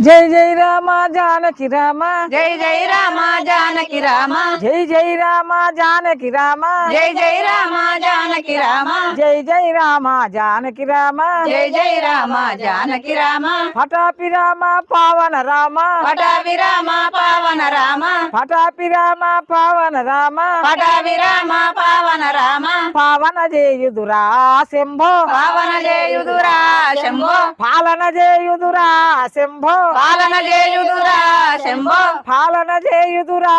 జై జై రామ జానకి రామ. జై జై రామ జానకి రామ. జై జై రామ జానకి రామ. జై జై రామ జానకి రామ. జై జై రామ జానకి రామ. జై జై రామ జానకి రామ. పటాపి రామ పావన రామ. పటాభి రామ పావన రామ. పటాపి రామ పావన రామ. పటాభి రామ పావన రామ. పావన చేయుదురా శంభో. పావన చేయుదురా శంభో. పాలన చేయుదురా శంభో. పాలన చేయుదురా శంభో. పాలన చేయుదురా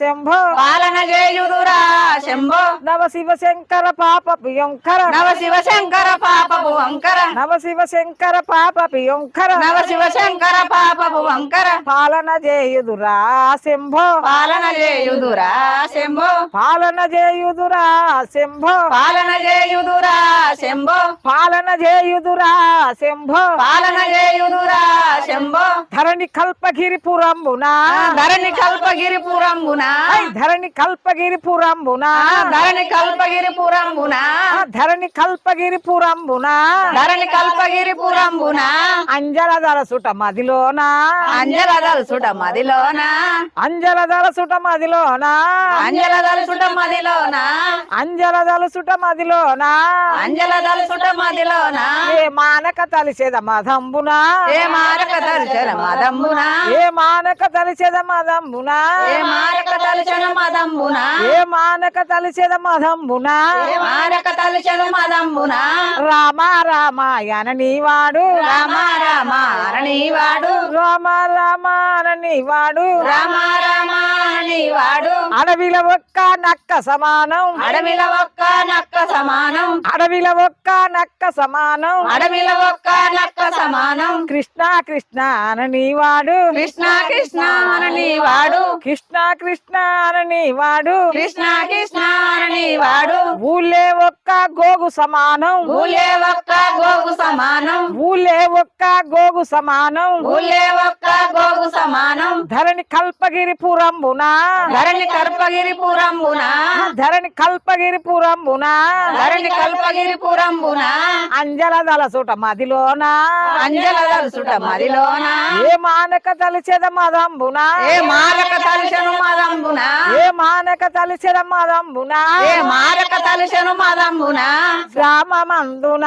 శంభో. పాలన చేయుదురా శంభో. నవ శివ శంకర పాప ప్రియంకర. నవ శివ శంకర పాపపు వంకర నవ శివ శంకర పాప ప్రియంకర. నవ శివ శంకర పాపపు వంకర పాలన చేయుదురా శంభో పాలన చేయుదురా శంభో. పాలన చేయుదురా శంభో. పాలన చేయుదురా శంభో. పాలన చేయుదురా శంభో. పాలన చేయుదురా శంభో. ధరణి కల్పగిరి పురంబునా ధరణి కల్పగిరి పురంబున ధరణి కల్పగిరి పురంబునా ధరణి కల్పగిరి పురంబున ధరణి కల్పగిరి పురంబునా ధరణి కల్పగిరి పురంబున అంజల దళసుట మదిలోనా? అంజల దల్సుట మదిలోన? అంజల దళసుట మదిలోనా? అంజల దల్సుట మదిలోన? అంజల దళసుట మదిలోనా? అంజల దల్సుట మదిలోన? ఏ మానక తలిసేద మదంబునా? ఏ మారక దర్శన మదంబున? ఏ మానక తలిసేద మదంబునా? ఏ మారక దర్శన మదంబున? ఏ మానక తలిసేద మదంబునా? ఏ మారక దర్శన మదంబున? రామ రామాయణ నీవాడు. రామ రామ అరణీవాడు రామ రామాయణ నీవాడు రామ రామ అరణీవాడు అడవిల ఒక్క నక్క సమానం. అడవిల ఒక్క నక్క సమానం. అడవిల ఒక్క నక్క సమానం. అడవిల ఒక్క నక్క సమానం. కృష్ణ కృష్ణ అననీవాడు కృష్ణ కృష్ణ అననీవాడు కృష్ణ కృష్ణ అననీవాడు కృష్ణ కృష్ణ అననీవాడు ఊళ్ళే ఒక్క గోగు సమానం. ఊలే ఒక్క గోగు సమానం. ఊళ్ళే ఒక్క గోగు సమానం. ఊలే ఒక్క గోగు సమానం. ధరణి కల్పగిరి పురంబునా. ధరణి కల్పగిరి పురంబున ధరణి కల్పగిరి పురంబునా ధరణి కల్పగిరి పురంబున అంజల దళసుట మదిలోనా? అంజల దల్సుట మదిలోన? ఏ మానక తలిచెద మదంబునా? ఏ మారక తలుషను మదంబున? ఏ మానక తలిచెద మదంబునా? ఏ మారక తలుషను మదంబున? గ్రామమందున?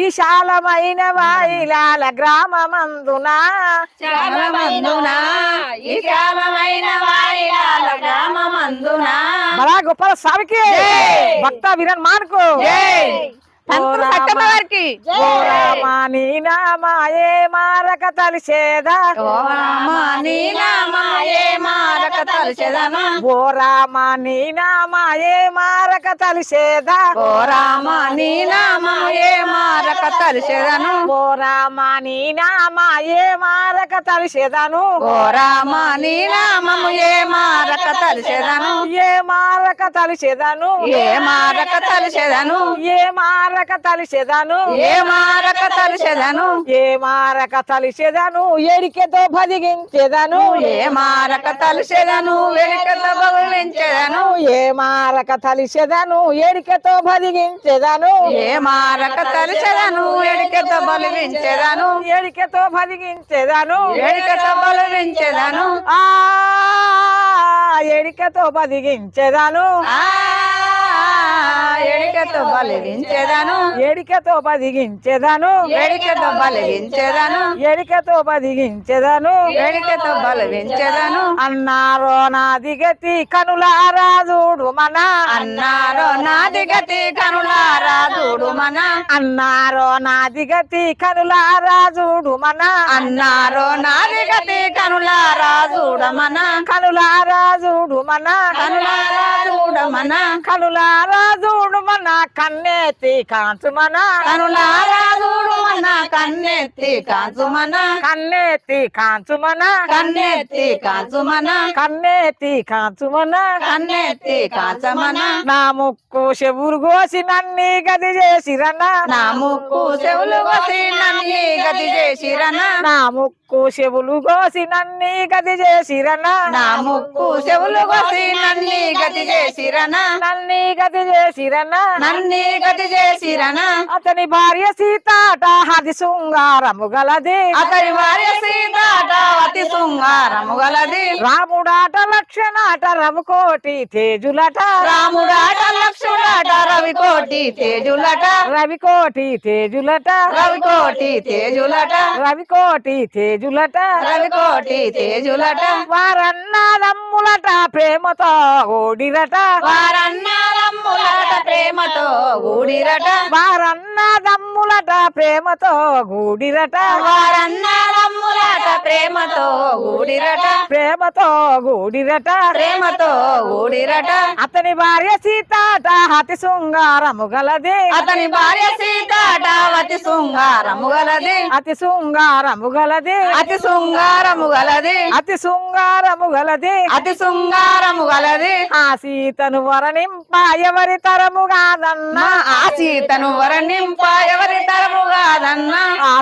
ఈశాలమైన వాయిలాల గ్రామమందున? ఈ శ్యామమైన వాయిలాల గ్రామమందున? బడా గొప్పల స్వామికి భక్త విరన్ మానుకు. జై. రామా నీ నామాయే మారక తలిచేద? ఓ రామ నీ నామాయే మారక తలుచెదను ఓ రామా నీ నామాయే మారక తలిచేద? ఓ రామ నీ నామయే మారక తలుచెదను? ఓ రామా నీ నామాయే మారక తలిచేదను? ఓ రామ నీ నామము ఏ మారక తలుచెదను? ఏ మారక తలిచేదను? ఏ మారక తలుచెదను? ఏ మారక తలిచేదను? ఏ మారక తలుచెదను ఏ మారక తలిచేదను ఎడికెతో బదిగించేదను. ఏ మారక తలుచెదను వెనుకత బగులించెదను ఏ మారక తలిచేదను ఎడికెతో బదిగించేదను. ఏ మారక తలుచెదను ఎడికత బలివించెదను ఎడికెతో బదిగించేదను. ఎడికత బలివించెదను ఆ ఎడికెతో బదిగించేదను. ఆ ఎడికతో బలివించెదను ఎడికెతో బదిగించేదను ఎడికతో బలివించెదను ఎడికెతో బదిగించేదను ఎడికతో బలివించెదను అన్నారో నాది గతి కనులారా చూడు మన. అన్నారో నాది గతి కనులారా చూడు మన. అన్నారో నాది గతి కనులారా చూడు మన. అన్నారో నాది గతి కనులారా చూడమన కనులారా చూడు మన. కనులారా చూడమన కనులారా చూడు మన కన్నేతి కాంచు మన కనులారా చూడుమన కన్నెత్తి కాచుమన కన్నెత్తి కాంచు మన కన్నెత్తి కాచుమన కన్నెత్తి కాంచు మన కన్నెత్తి కాచమన నా ముక్కు చెవురు కోసి నన్ని గది చేసిరన్న నా ముక్కు చెవులు వసి నన్ని గతి చేసిరన. నా ముక్కు చెవులు కోసి నన్ని గది చేసిరన్న నా ముక్కు చెవులు వసి నన్ని గతి చేసిరన. నన్ని గది చేసిరన్న చేసిరనా. నన్ని గతి చేసిరనా. అతని భార్య సీతాట హది శృంగారము గలది. అతని భార్య సీతాట అతి శృంగారము గలది. రాముడాట లక్షణాట రముకోటి తేజులట. రాముడాట లక్ష్మణాట రవికోటి తేజులట. రవికోటి తేజులట. రవికోటి తేజులట. రవికోటి తేజులట. రవికోటి తేజులట. వారన్నాదమ్ములట ప్రేమతో ఓడిరట. వారన్నారమ్ములట ప్రేమతో ఊడిరట వారన్నదమ్ములట ప్రేమతో గూడిరట వారన్నారమ్ములట ప్రేమతో ఊడిరట ప్రేమతో గూడిరట ప్రేమతో ఊడిరట అతని భార్య సీతాట అతి శృంగారము గలది. అతని భార్య సీతాట అతి శృంగారము గలది. అతి శృంగారము గలది. అతి శృంగారము గలది. అతి శృంగారము గలది. అతి శృంగారము గలది. ఆ సీతను వరణింప ఎవరి తరము? ఆసీతను ఆశీతను వరణింప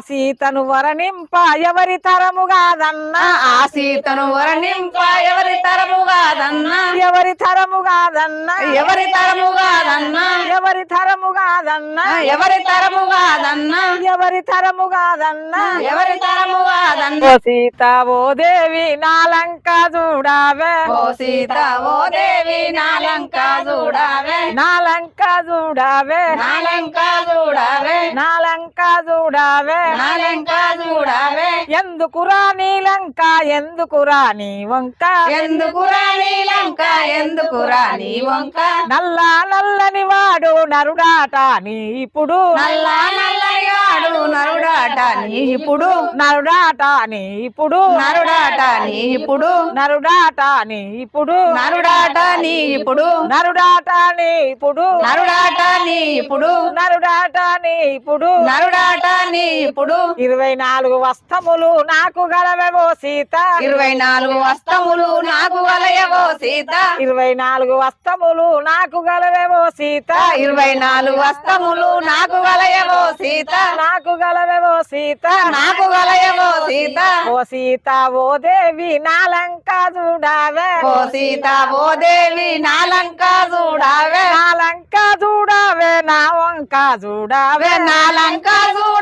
సీతను వరణింప ఎవరి తరము కాదన్నా ఆ సీతను వరణింప ఎవరి తరము కాదన్నా ఎవరి తరము కాదన్నా ఎవరి తరము కాదన్నా ఎవరి తరము కాదన్నా ఎవరి తరము కాదన్నా ఎవరి తరము కాదన్నా ఎవరి తరము కాదన్నా సీత ఓ దేవి నాలంక చూడావే. ఓ సీత ఓ దేవి నాలంక చూడావే. నాలంక చూడావే. నాలంక చూడావే. నాలంక చూడావే. నాలంక చూడావే ఎందుకురా నీలంక ఎందుకురా నీ వంక ఎందుకురా నీలంక ఎందుకురా నీ వంక నల్ల నల్లని వాడు నరుడాట నీ ఇప్పుడు నల్ల నల్లగాడు నరుడాట నీ ఇప్పుడు నరుడాట నీ ఇప్పుడు నరుడాట నీ ఇప్పుడు నరుడాట నీ ఇప్పుడు నరుడాట నీ ఇప్పుడు నరుడాట నీ ఇప్పుడు నరుడాట నీ ఇప్పుడు నరుడాట నీ ఇప్పుడు నరుడాట నీ ఇప్పుడు ఇరవై నాలుగు వస్తములు నాకు గలవెవో సీత. ఇరవై నాలుగు వస్తములు నాకు వలయవో సీత. ఇరవై నాలుగు వస్తములు నాకు గలవెవో సీత. ఇరవై నాలుగు వస్తములు నాకు వలయవో సీత. నాకు గలవెవో సీత. నాకు వలయవో సీత. ఓ సీత ఓ దేవి నాలంక చూడావే. ఓ సీత ఓ దేవి నాలంక చూడావే. నాలంక చూడావే నా వంక చూడావే. నాలంక చూడావే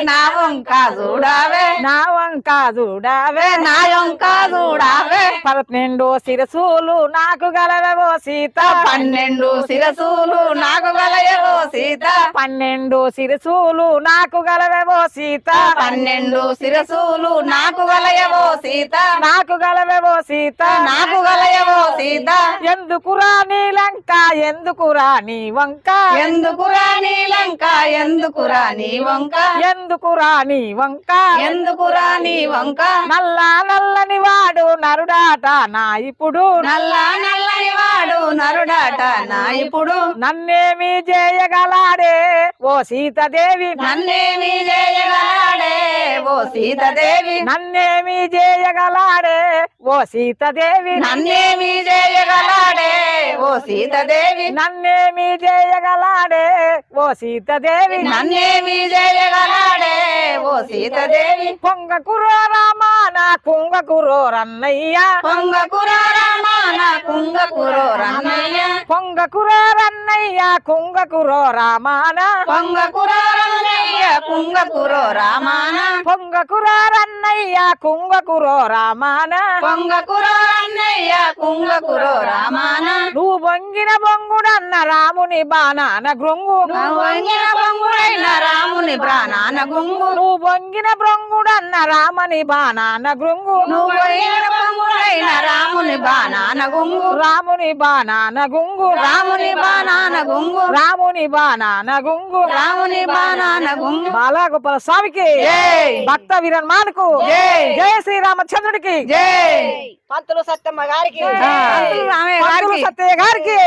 నా వంక చూడావే. నా వంక చూడావే. నా వంక చూడావే. పన్నెండు శిరసులు నాకు గలవెవో సీత. పన్నెండు శిరసులు నాకు గలయవో సీత. పన్నెండు శిరసులు నాకు గలవెవో సీత. పన్నెండు శిరసులు నాకు గలయవో సీత. నాకు గలవెవో సీత. నాకు గలయవో సీత. ఎందుకురా నీలంక ఎందుకురా నీ వంక? ఎందుకురా నీలంక ఎందుకురా నీ వంక? ఎందుకురా నీ వంక? ఎందుకురా నీ వంక? నల్ల నల్లని వాడు నరుడాట నా ఇప్పుడు. నల్ల నల్లని వాడు నరుడాట నా ఇప్పుడు. నన్నేమి చేయగలాడే ఓ సీతదేవి. నన్నేమి చేయగలాడే ఓ సీతదేవి. నన్నేమి చేయగలాడే ఓ సీతదేవి నన్నేమి చేయగలాడే ఓ సీతదేవి. నన్నేమి చేయగలాడే ఓ సీతదేవి నన్నేమి చేయగలాడే ఓ సీతదేవి. పొంగకురో రామాన కుంగకురో రన్నయ్య పొంగకురా రామాన కుంగకురో రన్నయ్య పొంగకురో రన్నయ్య కుంగకురో రామాన పొంగకురా రన్నయ్య కుంగకురో రామాన పొంగకురో రన్నయ్య కుంగకురో రామాన పొంగకురో రన్నయ్య కుంగకురో రామాన నువ్వు బొంగిన బొంగుడన్న రాముని బాణాన గృంగు. వంగిన పొంగుడైన రాముని ప్రాణాన గుంగు. నువ్వు బొంగిన బొంగుడన్న రామని బాణాన గృంగు. నువ్వు పొంగుడైన రాముని బాణాన గుంగు. రాముని బాణాన గుంగు. గుంగు రాముని బాణాన గుంగు. రాముని బాణాన గుంగు. రాముని బాణాన గుంగు. బాలాగోపాల స్వామికి భక్త వీరన్మాన్కు. జై. శ్రీ రామచంద్రుడికి జై. పంతులు సత్తమ్మ గారికి. రామయ్య గారికి. సత్తయ్య గారికి.